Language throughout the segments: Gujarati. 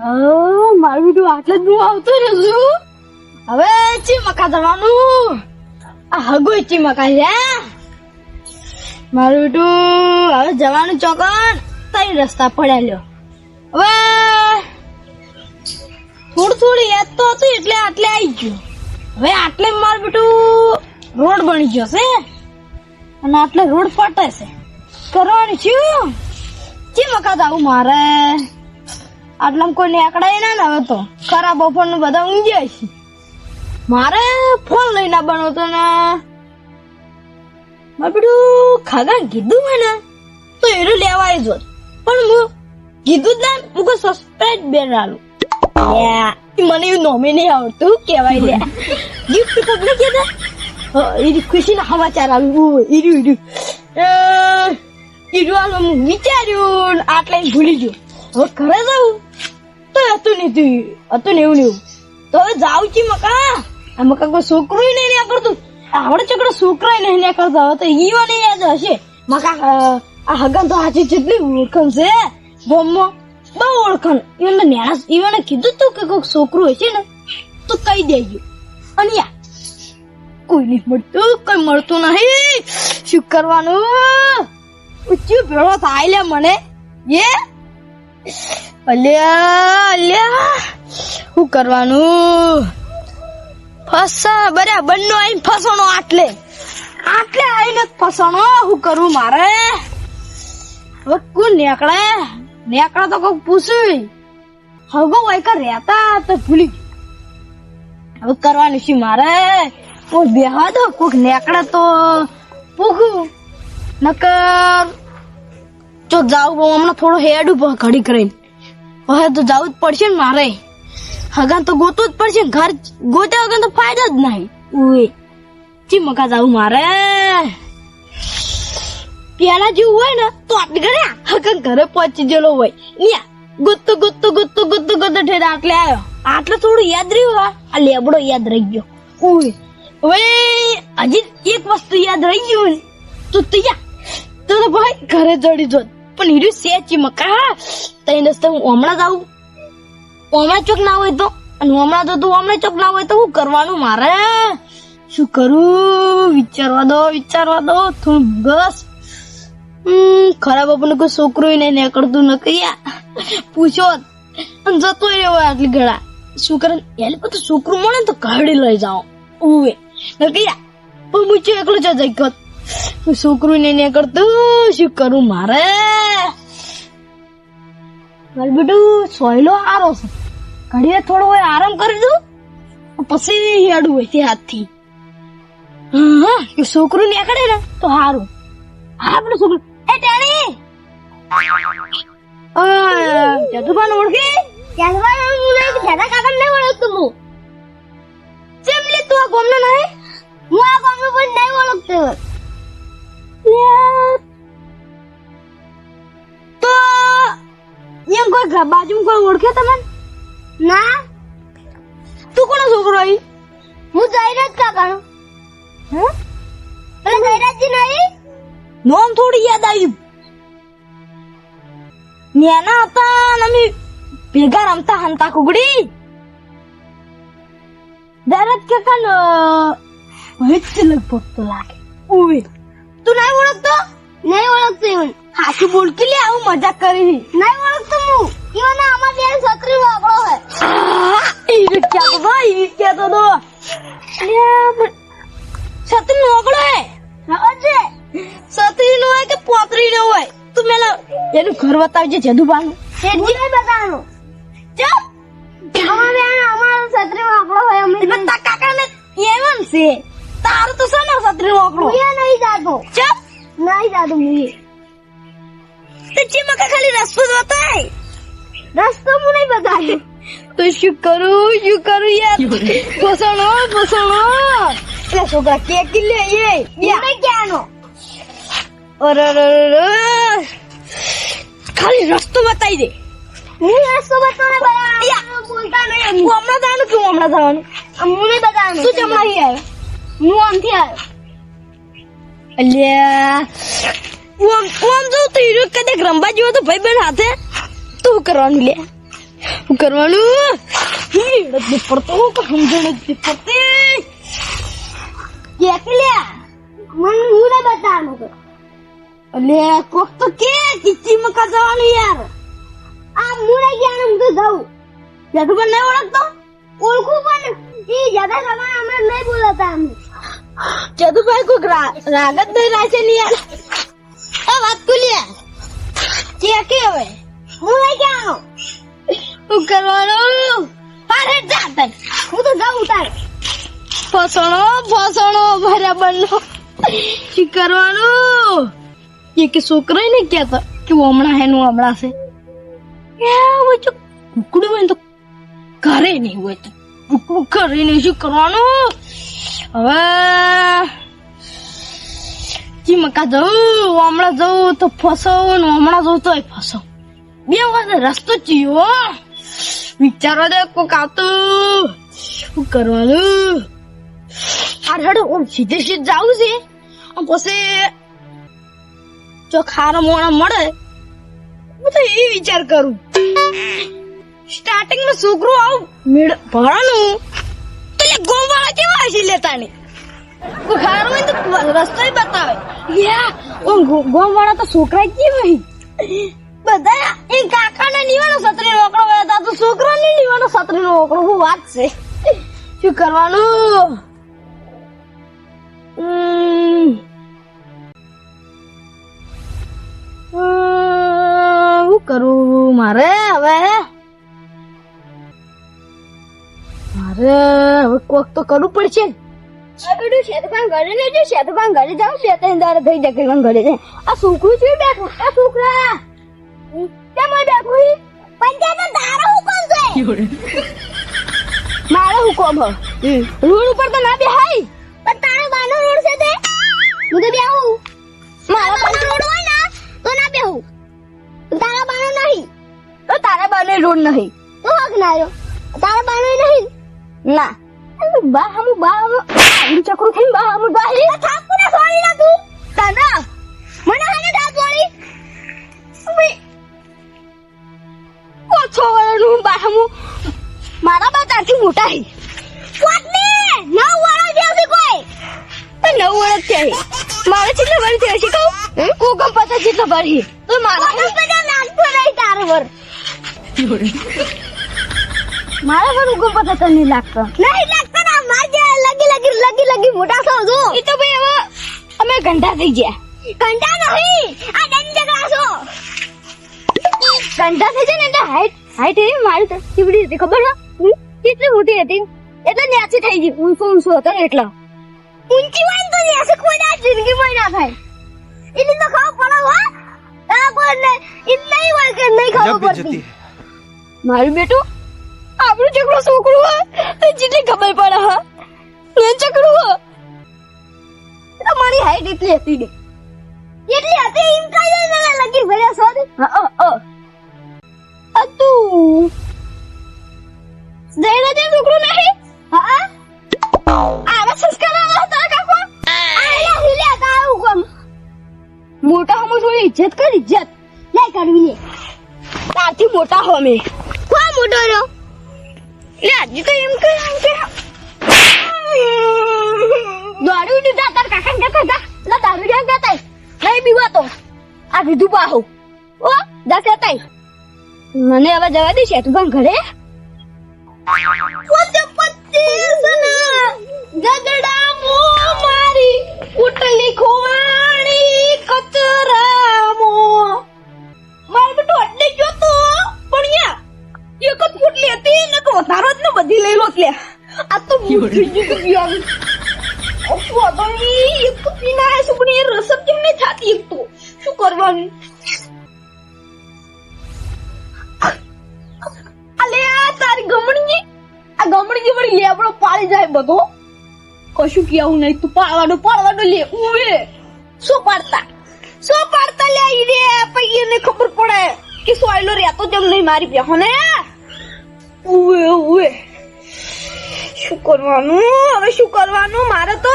મારું બીટું આટલે જ હું આવતો રહ્યું હવે ચીમકા જવાનું? આ હગો ચીમકા છે મારું બીટું હવે જવાનું ચોકન. તઈ રસ્તા પડ્યા લ્યો. હવે થોડું થોડું યાદ તો હતું એટલે આટલે આવી ગયું. હવે આટલે મારું બેટું રોડ બની ગયો છે. અને આટલે રોડ ફટે છે. કરવાની છું ચીમકા જવું મારે? આટલામાં કોઈ નીકળાય ના ને હવે તો. ખરા બપોરનું બધા ઊંઘી છે. મારે ફોન લઈને આવવાનો હતો ને. મારે પેલું ખાગા કીધું હોય ને તો એનું લેવા આવી જોત. પણ હું કીધું જ ના હું કોઈ સસ્પેન્ડ બેન આલું. મને એવું નોમે નહીં આવડતું કેવાય લે ગિફ્ટ કોકને કીધા? એની ખુશીના સમાચાર આવ્યું. ઈરું ઈરું. ઈરું આલો હું વિચાર્યું આટલે ભૂલી ગયો. હવે ઘરે જાઉં તો હતું નહીં હતું ને એવું ને એવું. તો હવે જાઉં છી મકા. આ મકા કોઈ છોકરું નહીં નહીં કરતું. આવડે છોકરો છોકરો નહીં નહીં કરતા. હવે તો ઈ નહીં યાદ હશે. મકા આ હગન તો હાજી જેટલી ઓળખણ છે. બોમ્બો બહુ ઓળખણ. ઈવન નેણા ઈવને કીધું તું કે કોઈક છોકરું હશે ને, તો કહી દેજો. અને યા, કોઈ નહીં મળતું, કોઈ મળતું નહીં. શું કરવાનું? ઊંચી ભેળો થાય લે મને. એ અલ્યા અલ્યા, શું કરવાનું? ફસા બરાબર નો આઈ ફસણો આટલે. આટલે આઈને ફસણો શું કરું મારે? હવે કોણ નેકળે? નેકળે તો કોઈ પૂછ્યું. હગો વાયકા રહેતા તો ભૂલી હવે કરવાનું શું મારે? કોઈ બેહવા દો કોઈક નેકળે તો પૂખું નકર ચોક જાઉં બહુ, હમણાં થોડો હેડ ઉપર ઘડી કરીને. હવે તો જવું જ પડશે ને મારે. હગાન તો ગોતવું જ પડશે ઘર ગોત્યા વગર તો ફાયદો જ નહીં. ઉએ ચી મકા જાવું મારે? પેલા જેવું હોય ને, તો આટલી ઘરે હગન ઘરે પહોંચી ગયેલો હોય. ન્યા, ગુત્તુ ગુત્તુ ગુત્તુ ગુત્તુ ગુત્તુ ઠેર આટલે આવ્યો આટલે થોડું યાદ રહ્યું હા આ લેબડો યાદ રહી ગયો. ઉએ હવે હજી એક વસ્તુ યાદ રહી ગયું તો તૈયાર તો ભાઈ ઘરે ચડી જોત. પણ હીરું સેચી મકા તઈ રસ્તે હું હમણાં જ આવું. ચોક ના હોય તો, અને હમણાં તો તું હમણાં ચોક ના હોય તો હું કરવાનું મારે? શું કરું? વિચારવા દો વિચારવા દો, થોડું બસ. ખરાબ આપણને કોઈ છોકરું નહીં નીકળતું ન કયા પૂછો અને જતો રહ્યો આટલી ઘડા શું કરે? એને બધું છોકરું મળે તો કાઢી લઈ જાઓ. ઉવે. ન કયા પણ મૂચ્યો એકલો જ જઈ ગયો છોકરું નહીં કરતું શું કરું મારે? મારું બેટું સોયલો આરો છે. ઘડીએ થોડો હોય આરામ કરી દઉં પછી હેડું હોય તે હાથથી. હા એ છોકરું નીકળે ને તો સારું હા પેલું છોકરું. એ ટેણી જતુભાન ઓળખી? જતુભાન હું નહીં દાદા કાકા નહીં ઓળખતું હું. ચેમ લે તું આ ગોમનો નહીં? હું આ ગોમનો પણ નહીં ઓળખતો. કોઈ બાજુમાં કોઈ ઓળખે તમને? ના? તું કોનો છોકરો આવી હું જયરાજ કાકાનો. હે? પેલા જયરાજજી નહીં નોમ થોડી યાદ આવ્યું. નેના હતા અમે ભેગા રમતા હંતા કુગડી જયરાજ કાકાનો વચ્ચ લગભગ તો લાગે. ઉવે. તું ના ઓળખતો? નહીં ઓળખતો ઈવન હાથી બોલકી લે આવું મજાક કરી. નહીં ઓળખતો હું. ઈવન આમાં બે છત્રી વાપરો હે ઈ ક્યાં તો દો ઈ ક્યાં તો દો છત્રી વાગડો હે. અજે છત્રી નો હોય કે પોતરી નો હોય? તું મેલા એનું ઘર બતાવજે જદુબાનું શેઠજી નહીં બતાવવાનું ચપ! અમાર બેન અમારો છત્રી વાપરો હોય અમે તા કાકા ને એવન છે. તારું તો સનો છત્રી વાપરો? હું નહીં જાતો ચપ! નહીં જાતો હું તે ચીમકા ખાલી રસ્તો જ બતાય રસ્તો હું નહીં બતાવ્યો તો શું કરું શું કરું યાર ફસણો ફસણો એટલે છોકરા કેક લે એ યા ક્યાંનો અરે ખાલી રસ્તો બતાવી દે હું રસ્તો બતાવને બરાબર બોલતા નહીં હું હમણાં જવાનું કે હું હમણાં જવાનું હું નહીં બતાવવાનું તું જમણા અહીં આવ્યો હું આમથી આવ્યો અલ્યા. હું આમ હું આમ જોઉં તો હીરો રંબા જેવો તો ભાઈ બેન હાથે. તું કરવાનું લે? શું કરવાનું? હેડ જ પડતો કે સમજણ જ પડતી. મને હું ના બતાવવાનું તો અલે કોક તો કે જવાનું યાર. આ મુડા ગયા હું તો જાઉં. નહીં ઓળખતો? ઓળખું પણ એ જ્યાદા સમાન અમે નહીં બોલાતા અમે જદુભાઈ કોઈ રાગ જ નહીં રાખે ને યાર. આ વાત કુલિયા કે કે હવે. હું લઈ ગયા હું કરવાનું પારે જા હું તો જાઉં તારે. ફસણો ફસણો, ભર્યા બંનો શું કરવાનું એ કે છોકરા ને કહેતા કે હું હમણાં હેનું હમણાં છે. એ તો કુકડું હોય તો ઘરે નહીં હોય તો કુકડું ઘરે શું કરવાનું? હવે ચીમકા જવું હમણાં જવું તો ફસો ને હમણાં જવું તોય ફસો. બે વખત રસ્તો ચીયો વિચારો દે કોક આવતું. શું કરવાનું? હાર હેડો, ઓમ સીધે સીધે જાઉં છે. પછી જો ખારો મોણા મળે, હું તો એ વિચાર કરું. સ્ટાર્ટિંગમાં છોકરું આવું, મેળ ભણાનું તો લે ગોમ વાળા કેવા હસી લેતા ને? ખારો હોય તો રસ્તો બતાવે. ગોમ વાળા તો છોકરા કેવા બધા એ કાકા ને નીવાનો સત્રી રોકડો હોય તો છોકરા ને નીવાનો સત્રી રોકડો વાત છે. શું કરવાનું? શું કરું? મારે હવે મારે હવે કોક તો કરવું પડશે. આગળ શેતભાન ઘરે ને જો શેતભાન ઘરે જાવ ત્રણ દાડા થઈ જાય પણ ઘરે જાય. આ છોકરું છે બેઠું? આ છોકરા. કેમ બેઠું પંચાયત તારો હુકમ છે મારો હુકમ હ? રોડ ઉપર તો ના બેહાય. પણ તારો બાનો રોડ છે તે. હું તો બેહું. મારો બાનો રોડ હોય ને તો ના બેહું. તારા બાનો નહીં. તો તારા બાનો રોડ નહીં. તો હક ના તારા બાનો નહીં. ના. બા હમ બા હમ આવું ચકરું થઈને બા હમ બા હે થાકુ ના સોરી ના તું. તાના મને હાને દાત વાળી ઊભી કોછો વાળાનું બા હમ મારા બા તારથી મોટા હે. વાતને નવ વાળો જેવું કોઈ. તો નવ વર્ષ થયા મારે કેટલા વર્ષ થયા છે કહું? કોકમ પચાસ જેટલો ભરી તો મારા પતા લાગતો નહીં તારો વર. મારા પર ઉગમ પતા તો નહીં લાગતો. નહીં લાગતો ના માર જે લગી લગી લગી લગી મોટા છો. જો ઈ તો ભાઈ હવે અમે ઘંટા થઈ ગયા. ઘંટા નહીં આ ડંજગા છો. ઘંટા થઈ જાય ને એટલે હાઈટ હાઈટ એવી મારી તો કેવડી હતી ખબર ના કેટલી મોટી હતી? એટલે ન્યાસી થઈ ગઈ. ઊંચો ઊંચો હતો એટલો. ઊંચી હોય તો ન્યાસી કોઈ ના જિંદગીમાં ના થાય. એટલે તો ખાવ પડે હો. આ કોને ને એ નહીં હોય કે નહીં ખાવ પડતી. મારું બેટું આપણું ચકડું છોકરું હોય જેટલી ખબર પડે, હા? ને છોકરું હો તમારી હાઈટ એટલી હતી ને. એટલી હતી એમ કાઈ ના લગી ભલે છો હા ઓ અ તું દેના જે છોકરું નહીં. હા આવા સંસ્કાર આવા હતા, કાકો. આલા હિલે તારું કોમ. મોટા હમો થોડી ઇજ્જત કરી, ઇજ્જત. લે કરવી લે. તારથી મોટા હો મે કોણ મોટો રહ્યો? લે હજી તો એમ કે એમ કે ઉડી જા તાર કાકા ને જા લા દારૂ જા કહેતા? નહીં પીવા તો. આ કીધું પાહો ઓ જા કહેતા. મને હવે જવા દે છે તું પણ ઘરે. પોતે પચીસ ના ગગડા મો મારી ઉટલી ખોવાણી કચરા મો. મારે બેટો અડે ગયો તો પણ યા એક જ ફૂટલી હતી ને વધારો બધી લઈ લો લે આ તો જ ગયું અપો તો એક તો પીના છે પણ એ રસમ કેમ નહીં થાતી એક તો? શું કરવાનું? અલે આ તારી ગમણી આ ગમણી વળી લેબડો પાડી જાય બધો. કશું કેવું નહીં તું પાડવાનું પાડવાનું લે ઉવે. શું પાડતા? શું પાડતા લે ઈ રે? પછી એને ખબર પડે કે સોયલો રહેતો જેમ નહીં મારી બેહો ને ઉવે ઉવે. શું કરવાનું? હવે શું કરવાનું? મારે તો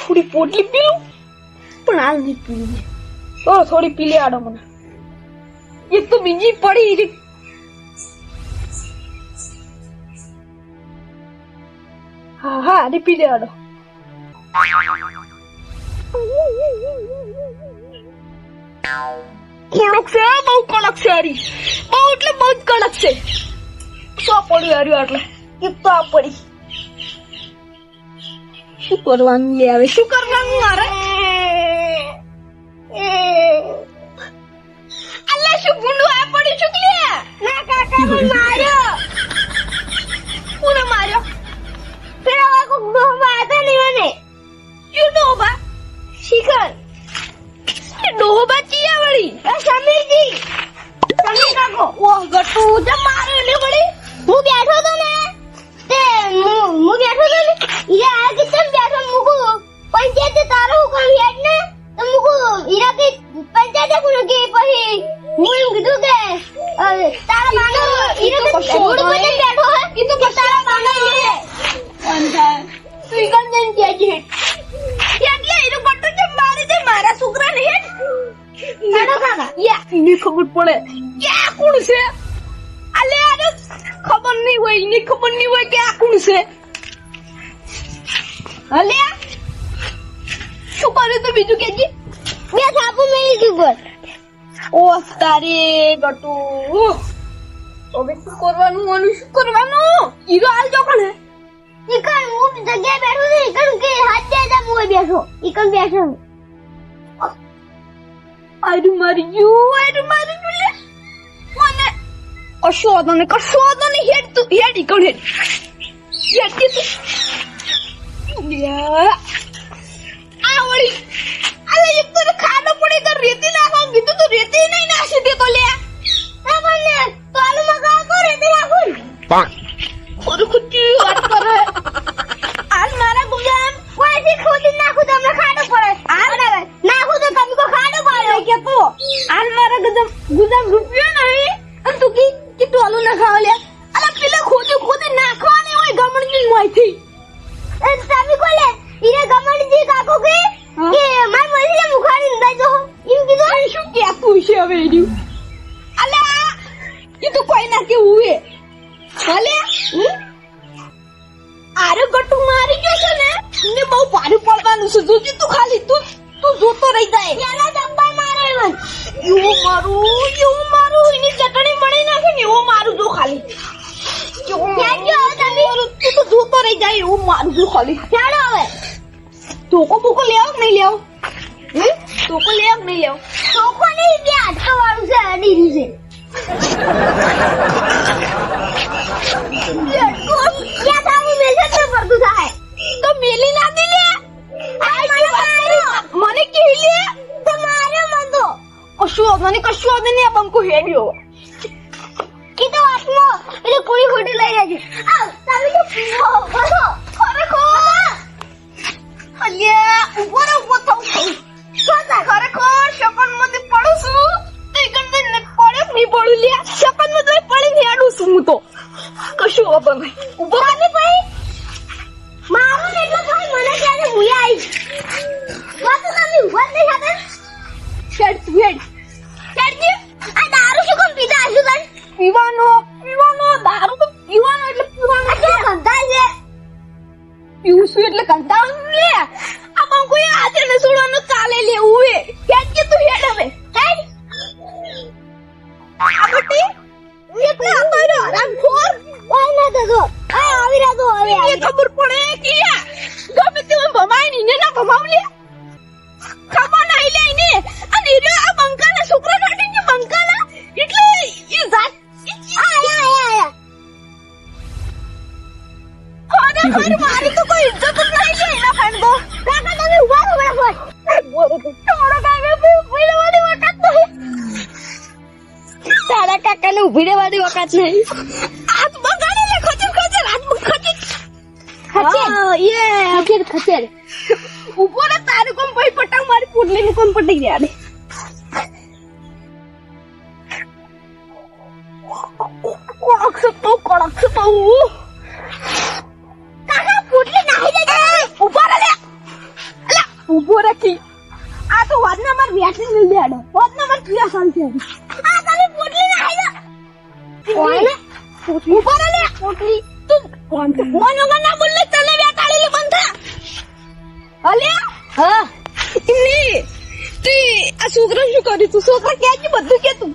થોડી પોટલી પીલું. પણ હાલ નહીં પીલું તો થોડી પીલી આડો મને. એક તો બીજી પડી રહી. હા હા આને પી લેવાનો કડક છે બહુ કડક છે હારી બહુ એટલે બહુ કડક છે. શું પડ્યું હાર્યું એટલે એક તો આ પડી. શું કરવાનું લે હવે? શું કરવાનું મારે? અલ્લા શું ગુંડું આ પડી ચૂકલી ના કાકા એ સમીરજી સમીર કાકો, ઓહ ગટુ જ મારે ને વળી. હું બેઠો તો ને, તે હું બેઠો તો ને ઈરા આ કે તેમ બેઠો મુકુ. પંચાયત તારો હું ગટુ. હવે શું કરવાનું? આનું શું કરવાનું? હીરો હાલ જો કોને. ઈકણ હું જગ્યાએ બેઠો છું ઈકણ કે હાથ દે દે હું બેઠો. ઈકણ બેઠો આયરું મારી ગયું આયરું મારી ગયું લે. મને કશો હતો ને કશો હતો ને હેડ તું હેડ ઈકણ હેડ. હેડ કે તું. આ વળી અલે એક તો ખાડો પડે તો રેતી નાખો કીધું તો રેતી નહીં નાખી દે તો લે. આ મને તોલું મગા તો વાત કરે. આજ મારા ગુજામ કોઈથી ખોદી નાખું તમને ખાડો પડે. આ નાખું તો તમે કો ખાડો પડે. કે તો આજ મારા ગજમ ગુજામ રૂપિયો નહીં અને તું કી કે ટોલું ના ખાવ લે અલા પેલા ખોદી ખોદી નાખવાની હોય ગમણની મોયથી એ તમે કોલે ઈરે ગમણજી કાકો કે કે માર મરી મુખાડી દઈ દો એમ કીધું. શું કેતું છે હવે એનું? અલા એ તો કોઈ ના કેવું હે. ભલે આરે ગટુ મારી ગયો છે ને ને બહુ ભારે પડવાનું છે. જોજે તું ખાલી તું તું જોતો રહી જાય પેલા ડબ્બા મારે એવું મારું એવું મારું એની ચટણી મળી નાખે ને એવું મારું જો ખાલી. તું તો જોતો રહી જાય એવું મારું જો ખાલી. ચાલો હવે. ટોકો બોકો હેડ્યો કીધો આત્મો એટલે પૂરી ખોટી લઈ જાય આવ તમે તો પીવો ખરે ખો અલ્યા, ઊભો રે ઊભો થઉં ખરે ખો શકન મતે પડું છું. તે કરતે ને પડ્યો. ની પડું લ્યા શકન મતે પડી પડી આડું છું હું તો. કશું વાંધો નહીં. અરે અરે મારી તો કોઈ ઇજ્જત જ નહીં લે એના ફાંડો કાકા તમે ઊભા રહો બરાબર થોડો કાકા ઊભી રહેવાની વખત નહીં. તારા કાકાને ઊભી રહેવાની વખત નહીં. હાથ બગાડે લે ખચર ખચર હાથ ખચર. ખચર. યે. ખચર ખચર. ઉપર તારું કોમ ભાઈ પટાવ મારી પુડલી નું કોમ પટી ગયા હા? ની તી આ છોકરા શું કર્યું તું? છોકરા કે બધું કે તું?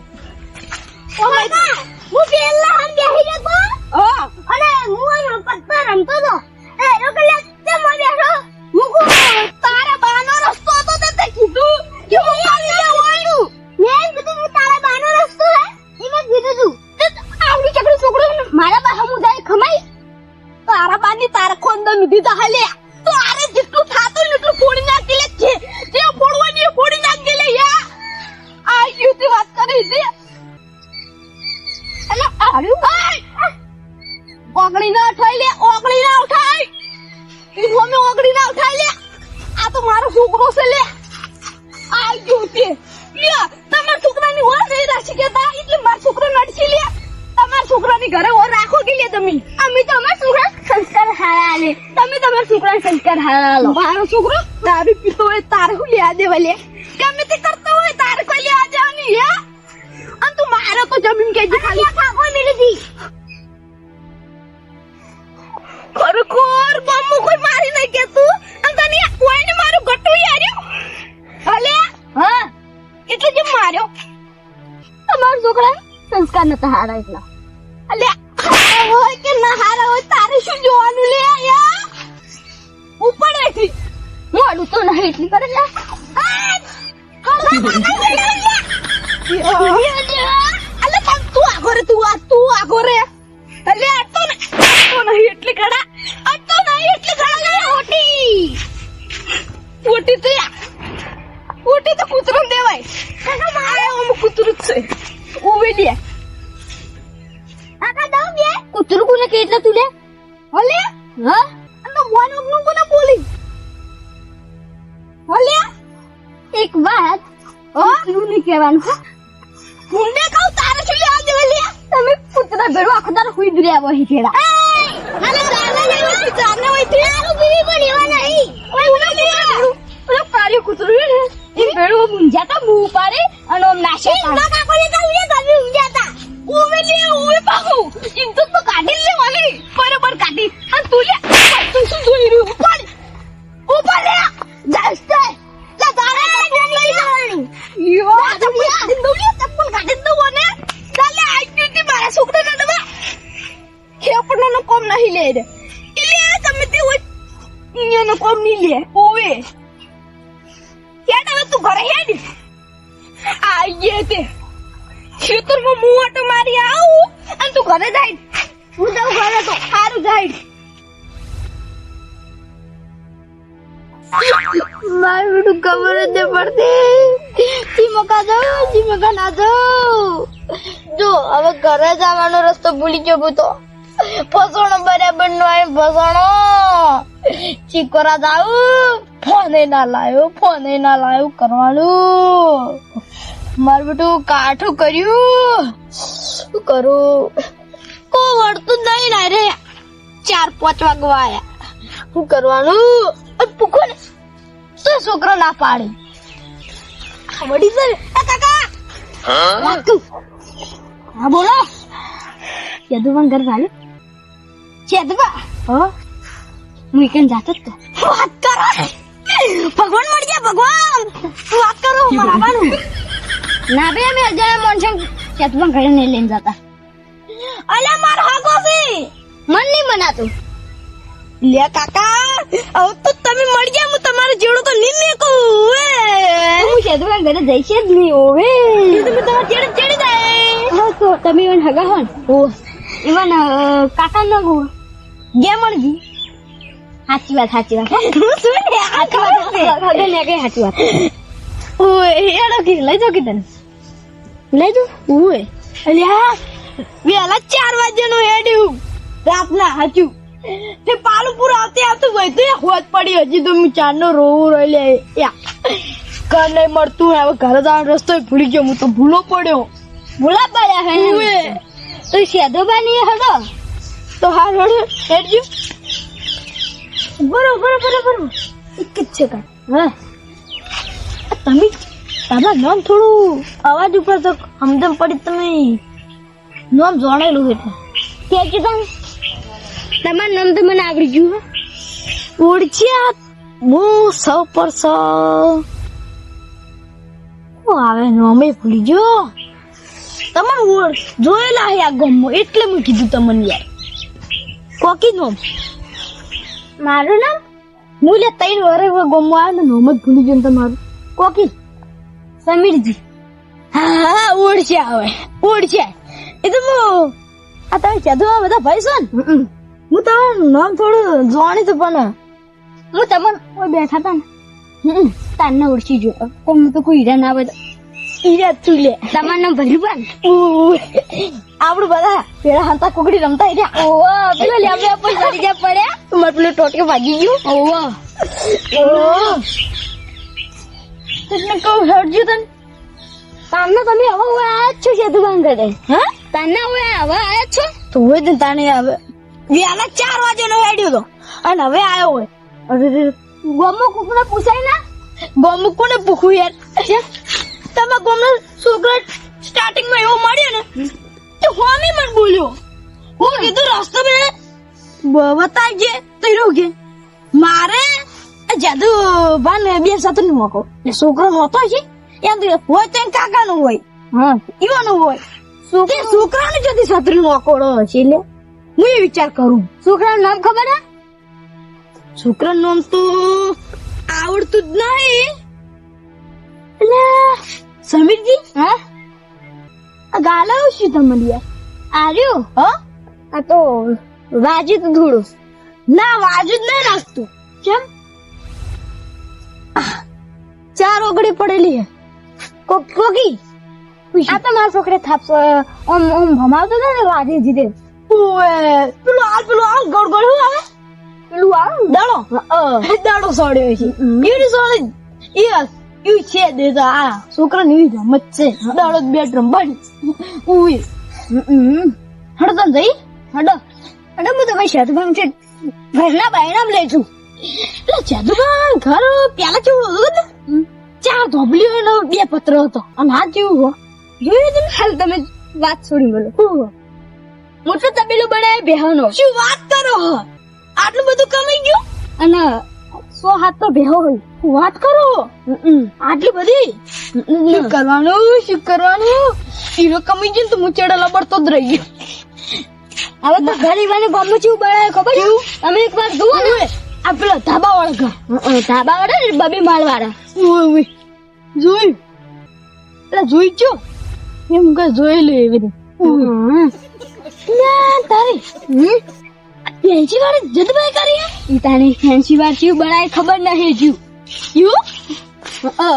હું પેલા હમ બેહી જતો હા. અને હું પત્તા રમતો તો? એ લોકો લે તે મો બેઠો હું કો તારા બાનો રસ્તો હતો તે તે કીધું કે હું પાણી લેવાનું મેં કીધું કે તારા બાનો રસ્તો હે. એ મેં કીધું તું. આવડી ચકડી છોકરો મારા બા હમુ જાય ખમાઈ. તારા બાની તારા ખોંદો હાલે તો આરે તમારા ઘરે ઓર રાખો કે લે તમે? અમે તો અમાર છોકરા સંસ્કાર હારા આલે તમે તમાર છોકરા સંસ્કાર હારા આલો મારો છોકરો? દારૂ પીતો હોય તારે હું લેવા દેવા લે? ગમે તે કરતો હોય તારે કોઈ લેવા દેવાની હે? અન તું મારો તો જમીન કેજી ખાલી. ખાવા મિલી દી ખરેખર બમ્મુ કોઈ મારી નઈ કે તું. અન તને કોઈને મારું ગટું યાર્યો? હલે હા. એટલે જે માર્યો. તમારો છોકરા સંસ્કાર નતા હારા એટલા અલે હોય કે ના હારા હોય તારે શું જોવાનું લે યા ઉપર બેઠી. મોડું તો નહીં એટલી કરે લે અલે પણ તું આગો રે તું આ તું આગો રે અલે આ તો ને આ તો નહીં એટલી કડા આ તો હુઈ જ રહ્યા વહી ભૂલી ગયો ભૂતો ફસાણો બરાબર નો આવી ફસણો ચીકોરા જાઉં ફોને ના લાયો ફોને ના લાયો કરવાનું મારું બેટું કાઠું કર્યું. શું કરું? કો વળતું નહીં ના રે ચાર પાંચ વાગવા આયા શું કરવાનું પૂખો ને. તો છોકરો ના પાડે? વડી સર કાકા. હા બોલો. યદુબા હા હું એકન જાતો જ તો વાત કરો ભગવાન મળી ગયા ભગવાન વાત કરો મારાનું ના બે અમે અજાય મોનસંગ યદુમાં ઘરે નહીં લઈને જતા અલે માર હાગો છે મન નહીં મનાતું લે કાકા હવે તો તમે મળી ગયા હું તમારું જેવડું તો નહીં મેકું હું યદુમાં ઘરે જઈશ જ નહીં ઓવે તમે તમારા જેડે ચડી જાય હા તમે હગા હોન ઓ ઇવન કાકા ન ગો ગેમણજી સાચી વાત સાચી વાત. શું ને સાચી વાત હગે ને કે સાચી વાત. ઓય એડો કે લઈ જો તને. લઈ જો ઓય. અલ્યા વેલા ચાર વાગ્યાનું હેડ્યું રાતના હાચું. તે પાલુપુર આવતી આવતું હોય તો હોત પડી. હજી તો હું ચારનો રોવું રહી લે ઘર નહીં મળતું. હવે ઘરે જવાનો રસ્તો ભૂલી ગયો. હું તો ભૂલો પડ્યો. ભૂલા પડ્યા હે. તો સેદો બાની હડો તો હા હડો હેડજો. બરોબર બરોબર એક જ છે કા હા તમે, તમારું નામ થોડું અવાજ ઉપર તો હમદમ પડી તમે. નામ જાણેલું એટલે. કે કે તમે? તમારું નામ તો મને આવડી ગયું. ઓળખ્યા હું સૌ પર સૌ. આવે, નામે ભૂલી ગયો. તમારે ઓળ જોયેલા હે આ ગમો એટલે મેં કીધું તમને યાર. કોકી નામ મારું નામ? હું લે ત્રણ વરે ગમો આવ્યો ને નામ જ ભૂલી ગયો તમારું. કોકી? સમીરજી. હા હા ઓળશે હવે ઓળશે એ તો આ તમે કીધું આ બધા ભાઈ છો ને? હમ. હું તમારું નામ થોડું જાણી તો પણ હું તમને બેઠા હતા ને? તારને ઓળખી જો કોમ તો કોઈ હીરા ના બધા ઈરા તું લે તમારું નામ ભર્યું પણ? ઉહ, આપણું બધા પેલા હાંતા કુકડી રમતા રહ્યા. ઓવો પેલો લેબડે પર ચડી જા પડ્યા? મારે પેલું ટોટકે ભાગી ગયું. ઓહ. કહું તને? તમે હવે હવે આયા છો સેતુ બંધ કરે હા? તારને હવે હવે આયા છો? તો હોય ને તાને આવે. વ્યાલા ચાર વાગે નો હેડ્યો તો. અને હવે આવ્યો હોય. અરે ગમો કુકને પૂછાય ના? ગોમુક કોને પૂછું યાર? તમે ગોમનો છોકરા સ્ટાર્ટિંગમાં એવો મળ્યો ને તો હોમી મને બોલ્યો. હું કીધું રસ્તો મેં બતાવજે તો કે મારે જાદુ ભાન બે સાથે નું મોકો. છોકરો નહોતો છે એમ હોય તો કાકા નું હોય. હા. ઈવાનું હોય. છોકરાને જતી છત્રી નો અકોડો હશે એટલે. હું એ વિચાર કરું. છોકરાનું નામ ખબર હે? છોકરાનું નામ તો આવડતું જ નહીં. એટલે સમીરજી? હા? આ ગાલાઓ શું તમને યાર હ હા? આ તો વાજિત ધૂળો ના વાજિત નહીં નાખતું કેમ? ચાર ઓગળી પડેલી હે. કોક કોકી આ તો મારા છોકરે થાપસો ઓમ ઓમ ભમાવતો હતો ને વાજી જીતે ઓએ પેલો આ પેલો આ ગોળ હું આવે પેલું આ? દાડો? દાડો સોડ્યો છે એવી સોડે? એ ઈ છે દેતા આ છોકરા ની રમત છે. દાડો બેડરૂમ બની ઉઈ. હડતો જઈ? હડો હડો હું તમે શરદભાઈ છે. ઘરના બાયણામ લઈ છું. એટલે જાદુબા ઘર પેલા કેવું હતું ને? ચાર ધોબલીઓ એનો બે પત્ર હતો. અને આ જેવું હો જોયું તમે હાલ તમે વાત છોડી બોલો. હું મોટો તબેલો બનાવે બેહનો શું વાત કરો આટલું બધું કમાઈ ગયું? અને સો હાથ તો ભેહો હોય. વાત કરો? આટલી બધી? શું કરવાનું? શું કરવાનું? હીરો કમી ગયો તો મુચેડો લબડતો જ રહી ગયો. હવે તો ગરીબ અને ગામમાં ચેવું બળાય ખબર છે? તમે એક વાર જુઓ ને. આ પેલો ધાબા વાળા ઘર ધાબા વાળા ને બબી માળ વાળા ઉઈ. એટલે જોઈ છો એમ કે જોઈ લે એવી રીતે. તારી. પેન્સી વાળે જદભાઈ કરી ઈ તાની ફેન્સી વાર ચેવું બનાવે ખબર ન હે જુ. યુ અ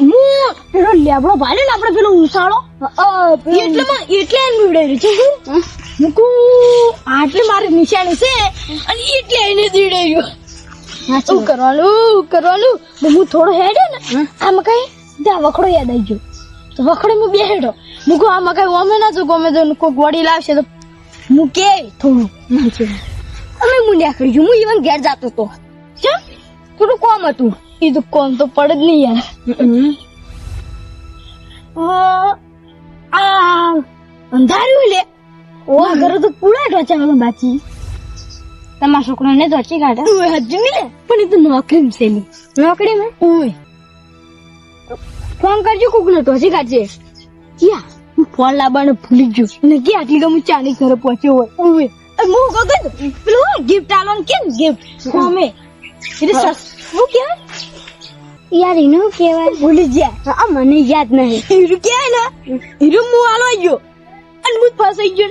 હું પેલો લેબડો ભાલે ને આપણે પેલો ઉસાળો? એટલેમાં એટલે એમ બીવડાવી છે હું. મુકુ. આટલે મારી નિશાની છે અને એટલે એને દીડાયું શું કરવાનું શું કરવાનું હું થોડો હેડ્યો ને આમ કઈ ત્યાં વખડો યાદ આવી ગયો. તો વખડે હું બેહેડો. મુકુ આમાં કઈ અમે ના જો ગમે તો કોઈક વડી લાવશે તો હું કે થોડું અમે મુંડ્યા કરી હું ઈવન ઘેર જતો તો. કેમ થોડું કોમ હતું. એ તો કોમ તો પડે જ નહીં યાર. અંધાર્યું લે. ઓ ઘરે તો પૂરા ઢોચા બાકી તમારા છોકરાને ધોચી કાઢે? તું હજુ લે. પણ એ તો નોકરી છે નોકરી માં ઓય. ફોન કરજો કોક ને ધોચી કાઢજે. ક્યાં? ફોન લાવવાનું ભૂલી ગયો. ને કે આટલી ગમે ચાની ઘરે પહોંચ્યો હોય? ઓવે હું કહું પેલું ગિફ્ટ આલવાનું કેમ ગિફ્ટ અમે એટલે સસ હું કહેવાય યાર એનું કેવાય ભૂલી ગયા. આ મને યાદ નહીં. હીરું કહેવાય ને હીરું હું આલો ગયો. અને હું ફસાઈ ગયો.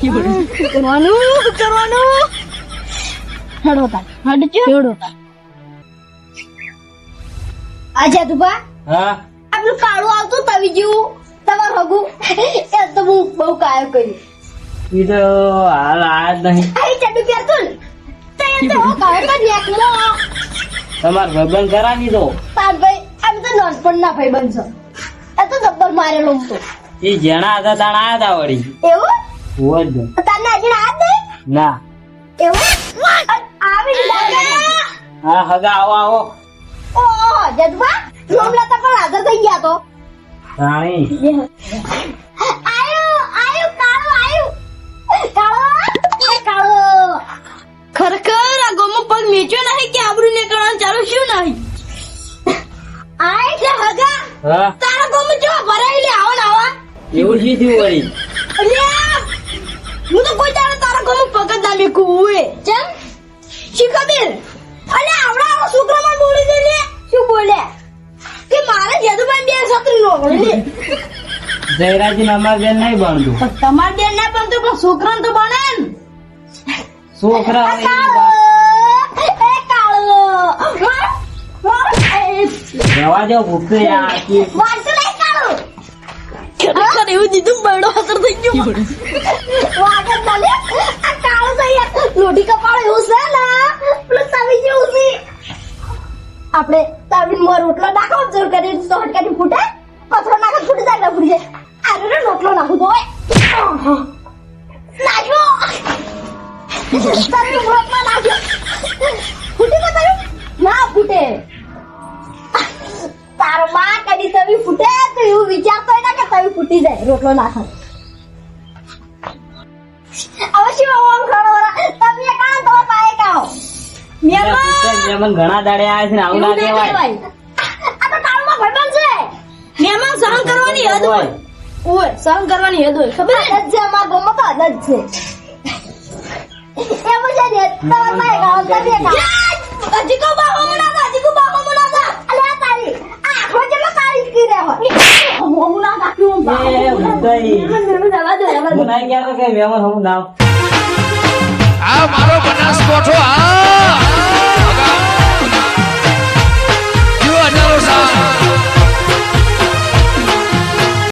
શું કરવાનું? શું કરવાનું? હડો તાર. હડજો હડો તાર. આજા તુપા હા? આપણું કાળું આવતું તવી જેવું. તમારું હગુ એ તો હું બહુ કાયો કરી. ઈ તો હાલ આ નહીં. આ ચડુ પ્યાર તું તે તો કાયો કરી એકલો તમાર ભાઈબંધ કરાવી દો તાર ભાઈ આમ તો નાનપણના ભાઈ બનશો એ તો જબ્બર મારેલો હું તો. એ જેણા હતા તાણ આયા હતા વળી. એવું? હોવ જ ને. તને આજે આ જ ના. એવું? આવી લાગે. હા હગા આવો આવો. ઓ જદવા રોમલા તો પણ હાજર થઈ ગયા તો. રાણી. આયુ આયુ કાળો આયુ. કાળો એ કાળો. ખરખર આ ગોમો પગ મેચ્યો નહીં કે આબરૂ નીકળવાનું ચાલુ શું નહીં? આ એટલે હગા. હા. તારા ગોમો જો ભરાઈ લે આવો ને આવા. એવું શી થયું વળી. હું તો કોઈ દાડો તારા ગોમો પગ જ ના મેકું ઉએ ચમ? શી ખબર? અલ્યા આવડા આવો છોકરામાં બોલી દે શું બોલે? કે મારે જદુભાઈ બે છત્રી નો લે જયરાજી અમાર બેન નહીં ભણતું પણ તમાર બેન ના પણ તો પણ છોકરાને તો બને ને છોકરા હોય એની કાળો વાત. એ કાળો માર માર એ રહેવા દો ભૂખે આખી વાંચો નહીં કાળો ખરેખર એવું દીધું બરડો અસર થઈ ગયો વાગત ચાલે આ કાળો તો યાર લોઢી કપાળ એવું છે ને પેલું તવી જેવું છે આપણે તવી માં રોટલો નાખો જોર કરી તો કરી ફૂટે પથરો નાખો, ફૂટી જાય ફૂટી જાય. આ રે, રોટલો નાખું તો નાખ્યો. ફૂટી તવી ના ફૂટે. તારો માં કદી તવી ફૂટે તો એવું વિચારતો ને કે તવી ફૂટી જાય, રોટલો નાખો. એટલે પૂછે કે મને ઘણા દાડે આવ્યા છે ને આવું ના કહેવાય. આ તો કાળમાં ભાઈબંધ છે. મહેમાન સહન કરવાની હદ હોય. ઓય સહન કરવાની હદ હોય. ખબર હે? આદત છે અમારા ગામમાં તો હદ છે. એ છે ને તમે ગામ તમે કાઓ હજી કો બાહો મનાતા હજી કો બાહો મનાતા અલે આ તારી આ આખો જેટલો તારી કી રહે હોય હું ના કાપ્યું એ ભૂતાઈ. જવા દો જવા દો. નહીં કહેતો કે મહેમાન હું ના આ મારો બનાસકોઠો આ Rosa.